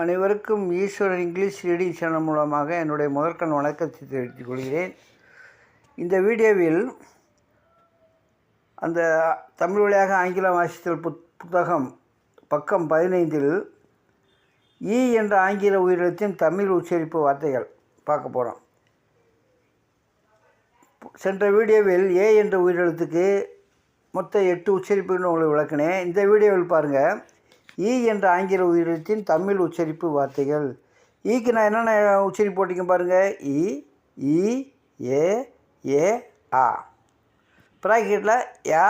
அனைவருக்கும் ஈஸ்வரன் English reading channel மூலமாக என்னுடைய முதற்கண் வணக்கத்தை தெரிவித்துக் கொள்கிறேன். இந்த வீடியோவில் அந்த தமிழ் வழியாக ஆங்கிலம் வாசித்தல் புத் புத்தகம் பக்கம் பதினைந்தில் ஈ என்ற ஆங்கில உயிரிழத்தின் தமிழ் உச்சரிப்பு வார்த்தைகள் பார்க்க போகிறோம் சென்ற வீடியோவில் ஏ என்ற உயிரிழத்துக்கு மொத்த எட்டு உச்சரிப்புன்னு உங்களுக்கு விளக்கினேன். இந்த வீடியோவில் பாருங்கள் ஈ என்ற ஆங்கில உயிரிழத்தின் தமிழ் உச்சரிப்பு வார்த்தைகள். ஈக்கு நான் என்னென்ன உச்சரிப்பு போட்டிருக்கேன் பாருங்கள் இ இ ஏ ஏ ஆ. ப்ராக்கெட்டில் யா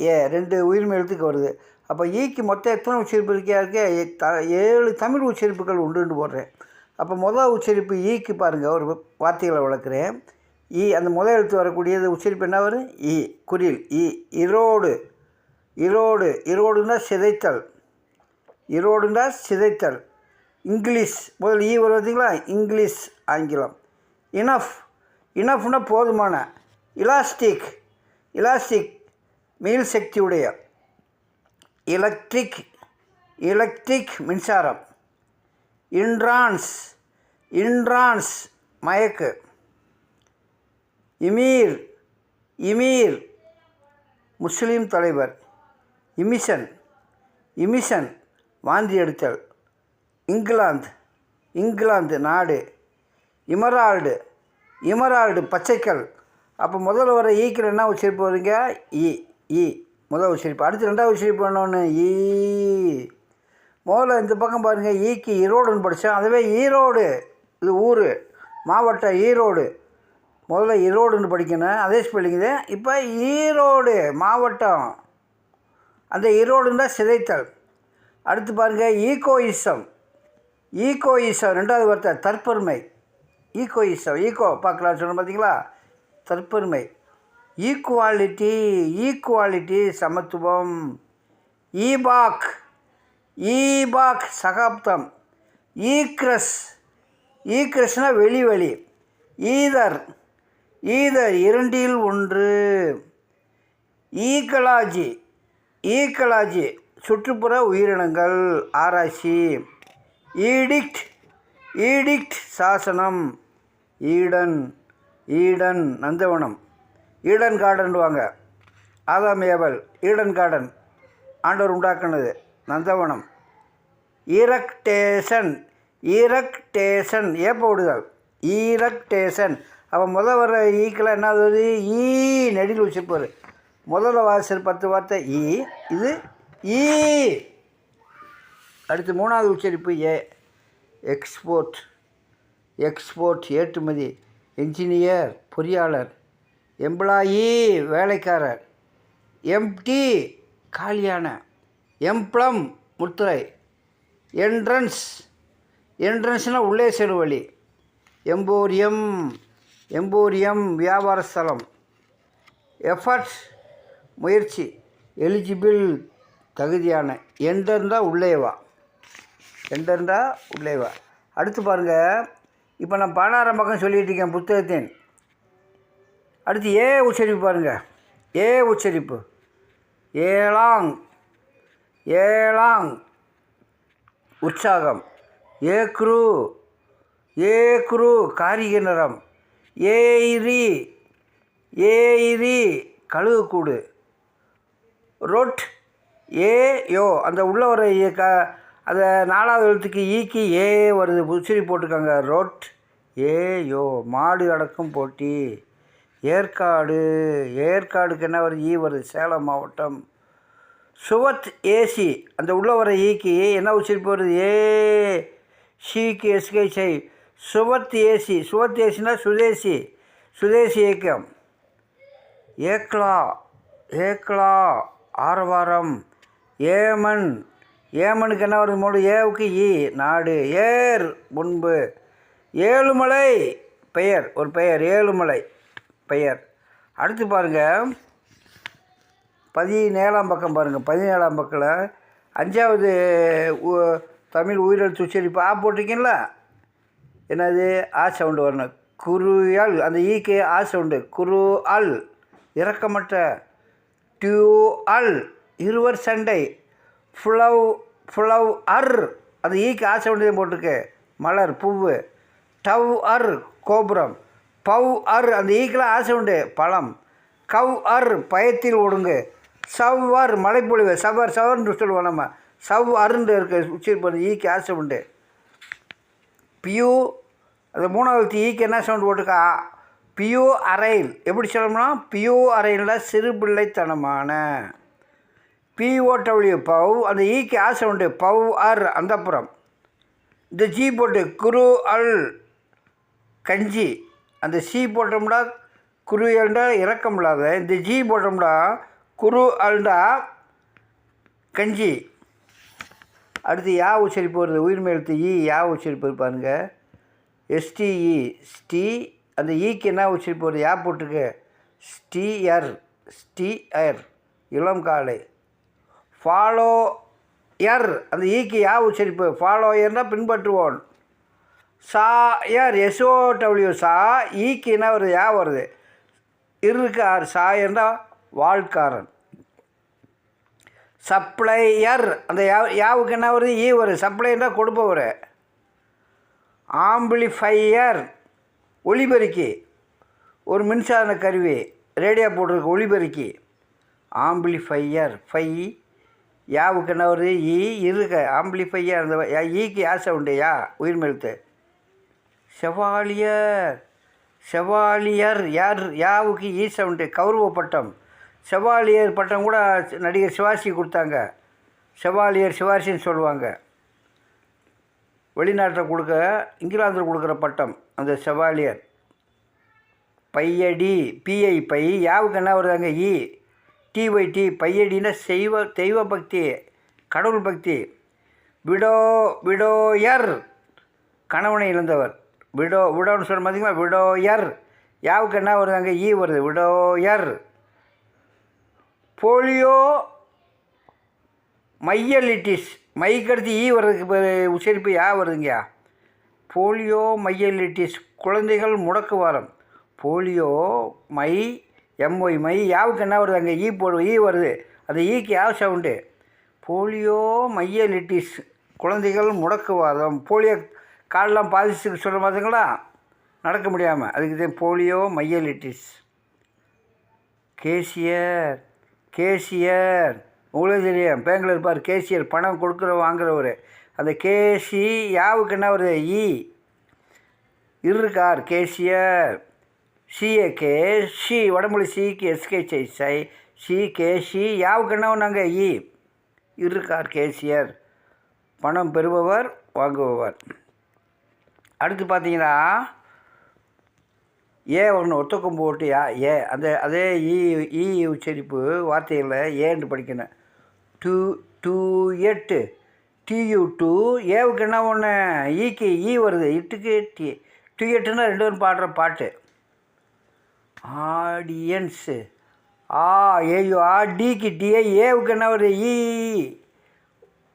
ஏ ரெண்டு உயிர்மை எழுத்துக்கு வருது. அப்போ ஈக்கு மொத்தம் எத்தனை உச்சரிப்பு இருக்கா? இருக்கு த ஏழு தமிழ் உச்சரிப்புகள் உண்டுன்னு போடுறேன். அப்போ முதல் உச்சரிப்பு ஈக்கு பாருங்கள் ஒரு வார்த்தைகளை வளர்க்குறேன். ஈ அந்த முதல் எழுத்து வரக்கூடியது உச்சரிப்பு என்ன வரும்? ஈ குரில். ஈ இரோடு. இரோடு. இரோடுன்னா சிதைத்தல். இரோடுன்னா சிதைத்தல். இங்கிலீஷ். முதல் ஈ வரும் பார்த்தீங்களா? இங்கிலீஷ் ஆங்கிலம். இனஃப் இனஃப்னா போதுமான. இலாஸ்டிக் இலாஸ்டிக் மீள் சக்தியுடைய. எலக்ட்ரிக் எலக்ட்ரிக் மின்சாரம். இன்ட்ரான்ஸ் இன்ட்ரான்ஸ் மயக்கு. இமீர் இமீர் முஸ்லீம் தலைவர். இமிஷன் இமிஷன் வாந்தி எடுத்தல். இங்கிலாந்து இங்கிலாந்து நாடு இமரால்டு இமரால்டு பச்சைக்கல். அப்போ முதல்ல வர ஈக்கில் என்ன உச்சரிப்பு வருங்க? இ முதல் உச்சரிப்பு. அடுத்து ரெண்டாவது உச்சரிப்பு என்னொன்று ஈ. முதல்ல இந்த பக்கம் பாருங்கள் ஈக்கு ஈரோடுன்னு படித்தேன் அதுவே ஈரோடு. இது ஊர். மாவட்டம் ஈரோடு. முதல்ல ஈரோடுன்னு படிக்கணும். அதே ஸ்பெல்லிங் இப்போ ஈரோடு மாவட்டம். அந்த ஈரோடுன்னா சிதைத்தல். அடுத்து பாருங்கள் ஈகோயிசம் ஈகோயிசம் ரெண்டாவது வார்த்தை தற்பெருமை. ஈகோயிசம் ஈகோ பார்க்கலாம் சொன்ன பார்த்தீங்களா தற்பெருமை. ஈக்குவாலிட்டி ஈக்குவாலிட்டி சமத்துவம். ஈபாக் ஈபாக் சகாப்தம். ஈக்ரஸ் ஈக்ரஸ்னா வெளி வெளி. ஈதர் ஈதர் இரண்டில் ஒன்று. ஈக்கலாஜி ஈக்கலாஜி சுற்றுப்புற உயிரினங்கள் ஆராய்ச்சி. ஈடிக்ட் ஈடிக்ட் சாசனம். ஈடன் ஈடன் நந்தவனம். ஈடன் கார்டன்வாங்க ஆதாம் ஏவல் ஈடன் கார்டன் ஆண்டவர் உண்டாக்குனது நந்தவனம். ஈரக்டேஷன் ஈரக்டேஷன் ஏப்ப விடுதல். ஈரக்டேஷன் அப்போ முதல் வர ஈக்கில் என்ன ஆகுது ஈ e நெடில் வச்சுருப்பார். முதல்ல வாசல் பத்து வார்த்தை ஈ இது ஈ அடுத்து மூணாவது உச்சரிப்பு ஏ. எக்ஸ்போர்ட் எக்ஸ்போர்ட் ஏற்றுமதி. என்ஜினியர் பொறியாளர். எம்ப்ளாயி வேலைக்காரர். எம்டி காலியான. எம்ப்ளம் முத்துரை. என்ட்ரன்ஸ் என்ட்ரன்ஸ்னால் உள்ளே செல்லும் வழி. எம்போரியம் எம்போரியம் வியாபார ஸ்தலம். எஃபர்ட்ஸ் முயற்சி. எலிஜிபிள் தகுதியான எந்த இருந்தால் உள்ளேவா எந்த இருந்தால் உள்ளேவா அடுத்து பாருங்கள் இப்போ நான் பானாரம் பக்கம் சொல்லிகிட்டு இருக்கேன் புத்தகத்தின். அடுத்து ஏ உச்சரிப்பு பாருங்கள் ஏ உச்சரிப்பு. ஏழாங். ஏழாங். உற்சாகம். ஏக்ரு ஏக்ரு காரிக நிறம். ஏரி ஏரி கழுகுக்கூடு. ரொட். ஏ யோ அந்த உள்ள வர க அந்த நாலாவது எழுத்துக்கு ஈக்கி ஏ வருது உச்சரி போட்டிருக்காங்க. ரோட் ஏ யோ மாடு அடக்கும் போட்டி. ஏற்காடு ஏற்காடுக்கு என்ன வருது? ஈ வருது சேலம் மாவட்டம். சுவத் ஏசி அந்த உள்ள வர ஈக்கு என்ன உச்சரிப்பு வருது ஏ ஷீக்கு எஸ்கை செய் சுவத் ஏசி சுவத் ஏசினா சுதேசி சுதேசி இயக்கம். ஏக்லா ஏக்லா ஆரவாரம். ஏமன். ஏமனுக்கு என்ன வருது மூணு ஏவுக்கு ஈ. நாடு. ஏர். முன்பு. ஏழுமலை. பெயர். ஒரு பெயர். ஏழுமலை. பெயர். அடுத்து பாருங்கள் பதினேழாம் பக்கம் பாருங்கள் பதினேழாம் பக்கத்தில் அஞ்சாவது தமிழ் உயிரெழுத்து உச்சரிப்பு ஆ போட்டிருக்கீங்களா? என்னது? ஆ சவுண்டு வரணும். குருயல் அந்த ஈக்கு ஆ சவுண்டு. குரு அல். இறக்கமற்ற டியூ அல். இருவர் சண்டை. ஃபுளவ் ஃபுளவ் அர். அந்த ஈக்கு ஆசை வேண்டியது போட்டிருக்கு. மலர் பூவு டவ் அர் கோபுரம். பவ் அர் அந்த ஈக்கெலாம் ஆசை உண்டு. பழம். கவ் அர் பயத்தில் ஒடுங்கு. சவ் அர் மலைப்பொழிவு. சவர் சவர்னு சொல்லுவோம் நம்ம. சவ் அருண்டு இருக்கு உச்சரிப்பு ஈக்கு ஆசை உண்டு. பியூ அந்த மூணாவது ஈக்கு என்ன சவுண்ட் போட்டுக்கா பியூ அரைல் எப்படி சொல்லணும்னா பியூ அரையில் சிறு பிள்ளைத்தனமான பிஓடபிள்யூ பவ் அந்த ஈக்கு ஆசை உண்டு பவ் அர் புறம். இந்த ஜி போட்டு குரு அல் கஞ்சி. அந்த சி போட்டோம்னா குரு அல்டா இறக்கம் இல்லாத. இந்த ஜி போட்டோம்னா குரு அல்டா கஞ்சி. அடுத்து யா உச்சரிப்பு வருது. உயிர்மை எழுத்து ஈ யா உச்சரிப்பு போயிருப்பாருங்க எஸ்டிஇ ஸ்டி அந்த e ஈக்கு என்ன உச்சரிப்பு வருது? யா போட்டிருக்கு. ஸ்டீயர் ஸ்டீயர் இளம் காலை. ஃபாலோ எர் அந்த e ஈக்கு யா உச்சரிப்பு? ஃபாலோ எர்னால் பின்பற்றுவோன். சா யார் எஸ்ஓ டபிள்யூ சா e ஈக்கு என்ன வருது? யா வருது. இருக்கார் சா என்றால் வாழ்க்காரன். சப்ளையர். அந்த யா யாவுக்கு என்ன வருது? ஈ வருது. சப்ளைன்னா கொடுப்பவர். ஆம்பிளிஃபையர். ஒளிபெருக்கி. ஒரு மின்சார கருவி. ரேடியோ போட்டிருக்கு. ஒளிபெருக்கி. ஆம்பிளிஃபையர். ஃபை. யாவுக்கு என்ன வருது ஈ இருக ஆம்பிளிஃபையாக இருந்த யா- ஈக்கு ஆசை உண்டு யா உயிர்மெழுத்து செவாலியர் செவாலியர் யார் யாவுக்கு ஈ சவுண்டு? கௌரவ பட்டம். செவாலியர் பட்டம் கூட நடிகர் சிவாசி கொடுத்தாங்க. செவாலியர் சிவாசின்னு சொல்லுவாங்க. வெளிநாட்டில் கொடுக்க இங்கிலாந்தில் கொடுக்குற பட்டம் அந்த செவாலியர். பையடி பிஐ பை யாவுக்கு என்ன வருதாங்க டி டிஒய் டி பையடின்னா செய்வ தெய்வ பக்தி கடவுள் பக்தி. Widow widower. கணவனை இழந்தவர். விடோ விடோன்னு சொல்ல பார்த்தீங்களா விடோயர். யாவுக்கு என்ன வருது அங்கே? ஈ வருது. விடோயர். போலியோ மையலிட்டிஸ். மைக்கடுத்து ஈ வர்றதுக்கு உச்சரிப்பு யா வருதுங்கயா போலியோ மையலிட்டிஸ். குழந்தைகள் முடக்கு வாரம் polio my M Y my யாவுக்கு என்ன வருது அங்கே? ஈ போடு ஈ வருது. அந்த ஈக்கு e யாவ் சவுண்டு போலியோ மையலிட்டிஸ் குழந்தைகள் முடக்குவாதம். போலியோ காலெலாம் பாதிச்சு சொல்கிற மாதிரிங்களா? நடக்க முடியாமல் அதுக்கு தான் போலியோ மையலிட்டிஸ். கேசியர் கேசியர். உங்களே தெரியும். பேங்கில் இருப்பார் கேசியர் பணம் கொடுக்குற வாங்குறவர். அந்த கேசி யாவுக்கு என்ன வருது? இ இருக்கார் கேசியர். சிஏ கே சி வடமொழி சிக்கு எஸ்கே சை கே ஷி யாவுக்கு என்ன நாங்க இ இருக்கார் கேசியர். பணம் பெறுபவர் வாங்குபவர். அடுத்து பார்த்தீங்கன்னா ஏ ஒன்று ஒத்தக்கம் போட்டு யா ஏ. அந்த அதே ஈ ஈ உச்சரிப்பு வார்த்தைகளில் ஏன்னு படிக்கணும். டூ டூ எட்டு. டியூ டூ. ஏவுக்கு என்ன ஒன்று ஈக்கு ஈ வருது. இட்டுக்கு டி. டூ எட்டுன்னா ரெண்டு பேரும் பாடுற பாட்டு. ஆடியன்ஸு. ஆ ஏயோ ஆ டிக்கு டிஏ ஏவுக்கு என்ன ஒரு ஈ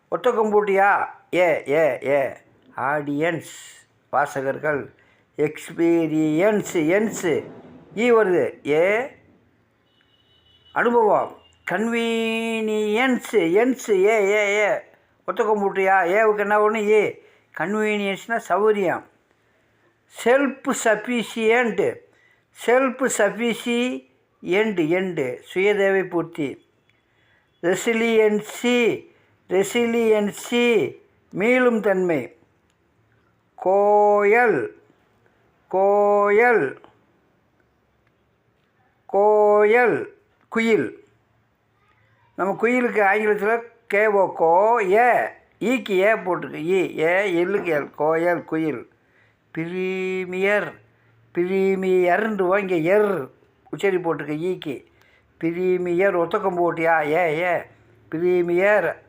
ஒத்த கம்பூட்டியா ஏ ஏ ஏ. ஆடியன்ஸ் வாசகர்கள் எக்ஸ்பீரியன்ஸ் என்ஸு. ஈ வருது. ஏ அனுபவம் கன்வீனியன்ஸு என்ஸு. ஏ ஏ ஏ. ஒத்த கம்பூட்டியா ஏவுக்கு என்ன ஒன்று? ஏ. கன்வீனியன்ஸ்னால் சௌகரியம். Self sufficient. Self sufficient எண்டு. சுயதேவை பூர்த்தி ரெசிலியன்சி ரெசிலியன்சி மீளும் தன்மை. கோயல் கோயல் கோயல் குயில். நம்ம குயிலுக்கு ஆங்கிலத்தில் கேவோ கோ ஏ ஈக்கு ஏ போட்டுருக்கு. ஈ ஏ எல்லுக்கு எல் கோயல் குயில். பிரீமியர். பிரீமியர்ன்றுவோம் இங்கே எர். உச்சரி போட்டிருக்கு ஈக்கு. பிரீமியர் ஒத்தக்கம் போட்டியா? ஏ ஏ. பிரீமியர்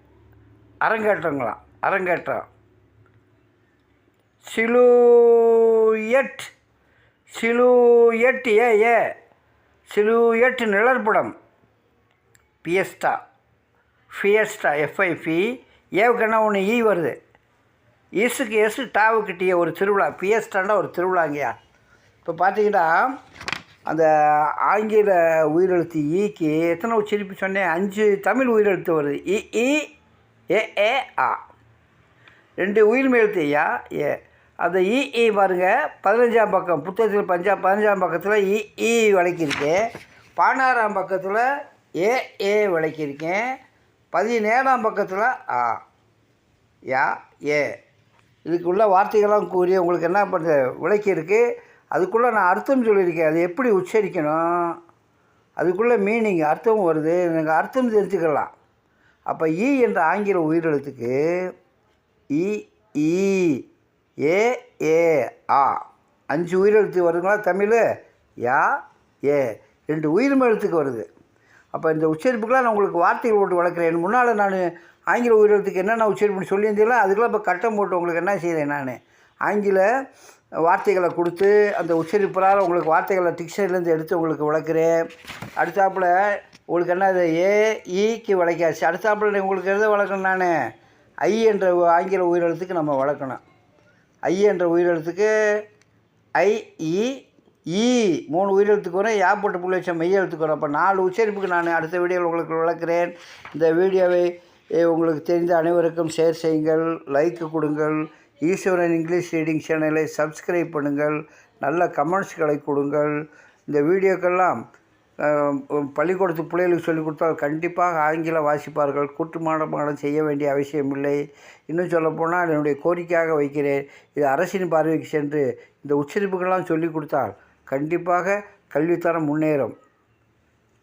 அரங்கேற்றங்களாம் அரங்கேற்றம். Silhouette silhouette A A. Silhouette நிழற்படம். Fiesta. Fiesta F I B ஏவுக்கு ஒன்று ஈ வருது? இசுக்கு எஸ் டாவுக்கு ஒரு திருவிழா. பியஸ்டாண்டா ஒரு திருவிழாங்கய்யா. இப்போ பார்த்தீங்கன்னா அந்த ஆங்கில உயிரெழுத்து e ஈக்கு எத்தனை உச்சரிப்பு சொன்னேன்? அஞ்சு தமிழ் உயிரெழுத்து வருது. இ இ ஏ ஏ ஆ ரெண்டு உயிர் எழுத்து ஏ அந்த e, e இ இ பாருங்கள் பதினஞ்சாம் பக்கம் புத்தகத்தில் பஞ்சா பதினஞ்சாம் பக்கத்தில் இ இ விளக்கியிருக்கேன் பதினாறாம் பக்கத்தில் ஏ ஏ விளக்கியிருக்கேன். பதினேழாம் பக்கத்தில் ஆ யா ஏ இதுக்குள்ள வார்த்தைகள்லாம் கூறி உங்களுக்கு என்ன பண்ணுற விளக்கியிருக்கு. அதுக்குள்ளே நான் அர்த்தம் சொல்லியிருக்கேன். அது எப்படி உச்சரிக்கணும்? அதுக்குள்ளே மீனிங் அர்த்தம் வருது. எனக்கு அர்த்தம் தெரிஞ்சுக்கலாம். அப்போ ஈ e என்ற ஆங்கில உயிரெழுத்துக்கு இ ஈ ஏ ஏ ஆ. அஞ்சு உயிரெழுத்து வருதுங்களா தமிழ்? யா ஏ. ரெண்டு உயிர்மை எழுத்துக்கு வருது. அப்போ இந்த உச்சரிப்புக்கெலாம் நான் உங்களுக்கு வார்த்தைகள் போட்டு வளர்க்குறேன். முன்னால் நான் ஆங்கில உயிரெழுத்துக்கு என்னென்ன உச்சரிப்புன்னு சொல்லியிருந்தீங்களா அதுக்கெல்லாம் இப்போ கட்டம் போட்டு உங்களுக்கு என்ன செய்கிறேன் நான்? ஆங்கில வார்த்தைகளை கொடுத்து அந்த உச்சரிப்பு உங்களுக்கு வார்த்தைகளை டிக்ஷனரிலேருந்து எடுத்து உங்களுக்கு விளக்குறேன். அடுத்தாப்புல உங்களுக்கு என்ன அது? ஏ ஈக்கு விளக்காச்சு அடுத்தாப்புல உங்களுக்கு எதை வளர்க்கணும் நான்? ஐ என்ற ஆங்கில உயிரெழுத்துக்கு நம்ம வளர்க்கணும் ஐ என்ற உயிரெழுத்துக்கு ஐ இ ஈ. மூணு உயிரெழுத்துக்கு வரும். யா போட்டு புள்ளி வச்ச மெய் எழுத்துக்கு வரும். அப்போ நாலு உச்சரிப்புக்கு நான் அடுத்த வீடியோவில் உங்களுக்கு விளக்குறேன். இந்த வீடியோவை உங்களுக்கு தெரிந்த அனைவருக்கும் ஷேர் செய்யுங்கள். லைக்கு கொடுங்கள். ஈஸ்வரன் இங்கிலீஷ் ரீடிங் சேனலை சப்ஸ்கிரைப் பண்ணுங்கள். நல்ல கமெண்ட்ஸ்களை கொடுங்கள். இந்த வீடியோக்கெல்லாம் பள்ளிக்கூடத்து பிள்ளைகளுக்கு சொல்லிக் கொடுத்தால் கண்டிப்பாக ஆங்கிலம் வாசிப்பார்கள். கூட்டுமாடம் செய்ய வேண்டிய அவசியமில்லை இன்னும் சொல்லப்போனால் என்னுடைய கோரிக்கையாக வைக்கிறேன். இது அரசின் பார்வைக்கு சென்று இந்த உச்சரிப்புகள்லாம் சொல்லிக் கொடுத்தால் கண்டிப்பாக கல்வித்தரம் முன்னேறும்.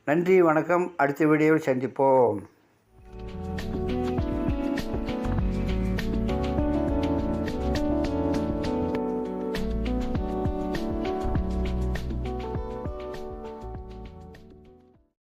நன்றி வணக்கம். அடுத்த வீடியோவில் சந்திப்போம்.